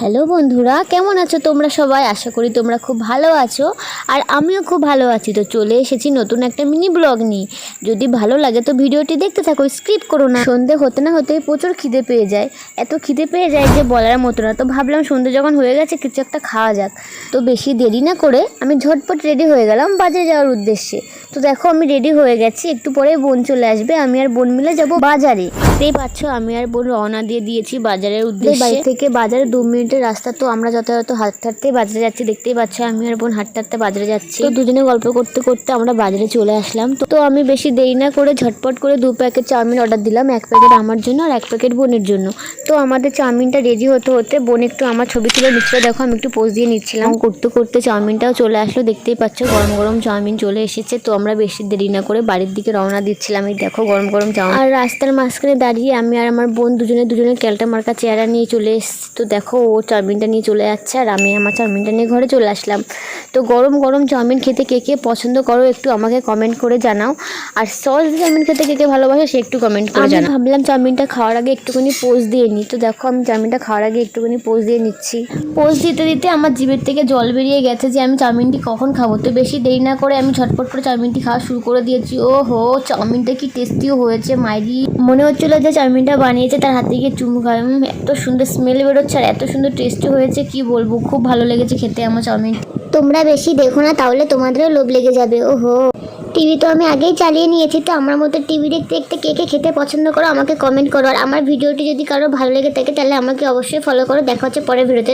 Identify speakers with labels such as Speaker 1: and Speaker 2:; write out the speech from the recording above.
Speaker 1: Hello বন্ধুরা কেমন আছো তোমরা সবাই? আশা করি তোমরা খুব ভালো আছো। আর আমিও খুব ভালো আছি। তো চলে এসেছি নতুন একটা মিনি ব্লগ নিয়ে। যদি ভালো লাগে তো ভিডিওটি দেখতে থাকো স্কিপ করো না। সন্ধে হতে না হতেই প্রচুর খিদে পেয়ে যায়। এত খিদে পেয়ে যায় যে বলার মতো না। তো ভাবলাম সন্ধে যখন হয়ে গেছে কিছু একটা খাওয়া যাক। তো বেশি দেরি না করে আমি ঝটপট রেডি হয়ে গেলাম বাজারে যাওয়ার উদ্দেশ্যে। তো দেখো আমি রেডি হয়ে গেছি। একটু পরে বোন চলে আসবে। আমি আর বোন মিলে যাব বাজারে। দেখতেই পাচ্ছ আমি আর বোন রওনা দিয়ে দিয়েছি বাজারের উদ্দেশ্যে। বাড়ি থেকে বাজারে দু মিনিটের রাস্তা তো আমরা যথাযথ হাঁটতে হাঁটতে বাজারে যাচ্ছি, দেখতেই পাচ্ছ আমি আর বোন হাঁটতে হাঁটতে বাজারে যাচ্ছি। তো দুজনে গল্প করতে করতে আমরা বাজারে চলে আসলাম। তো আমি বেশি দেরি না করে ঝটপট করে দু প্যাকেট চাউমিন অর্ডার দিলাম, এক প্যাকেট আমার জন্য আর এক প্যাকেট বোনের জন্য। তো আমাদের চাউমিনটা রেডি হতে হতে বোন একটু আমার ছবি তুলে নিচ্ছিল, দেখো আমি একটু পোজ দিয়ে নিচ্ছিলাম। করতে করতে চাউমিনটাও চলে আসলো, দেখতেই পাচ্ছ গরম গরম চাউমিন চলে এসেছে। তো আমরা বেশি দেরি না করে বাড়ির দিকে রওনা দিচ্ছিলাম, এই দেখো গরম গরম চাউমিন। আর রাস্তার মাঝখানে দাঁড়িয়ে আমি আর আমার বোন দুজনে দুজনে ক্যালটা মার্কা চেহারা নিয়ে চলে এসেছি। তো দেখো ও চাউমিনটা নিয়ে চলে যাচ্ছে আর আমি আমার চাউমিনটা নিয়ে ঘরে চলে আসলাম। তো গরম গরম চাউমিন খেতে কে কে পছন্দ করো একটু আমাকে কমেন্ট করে জানাও। আর সস চাউমিন খেতে কে কে ভালোবাসে সে একটু কমেন্ট করে জানাও। ভাবলাম চাউমিনটা খাওয়ার আগে একটুখানি পোজ দিয়ে নিই তো দেখো আমি চাউমিনটা খাওয়ার আগে একটুখানি পোজ দিয়ে নিচ্ছি। পোজ দিতে দিতে আমার জিভের থেকে জল বেরিয়ে গেছে যে আমি চাউমিনটি কখন খাব। তো বেশি দেরি না করে আমি ঝটপট করে চাউমিনটি খাওয়া শুরু করে দিয়েছি। ও হো চাউমিনটা কি টেস্টিও হয়েছে মাইরি। মনে হচ্ছিল যে চাউমিনটা বানিয়েছে তার হাতে গিয়ে চুমু খাই এত সুন্দর স্মেল বেরোচ্ছে আর এত সুন্দর টেস্টি হয়েছে কি বলব? খুব ভালো লেগেছে খেতে আমার চাউমিন
Speaker 2: তোমরা বেশি দেখো না, তাহলে তোমাদেরও লোভ লেগে যাবে। ওহো। টিভি তো আমি আগেই চালিয়ে নিয়েছি, তো আমার মতো টিভি দেখতে দেখতে কে কে খেতে পছন্দ করো আমাকে কমেন্ট করো। আর আমার ভিডিওটি যদি কারও ভালো লেগে থাকে, তাহলে আমাকে অবশ্যই ফলো করো। দেখা হচ্ছে পরের ভিডিওতে।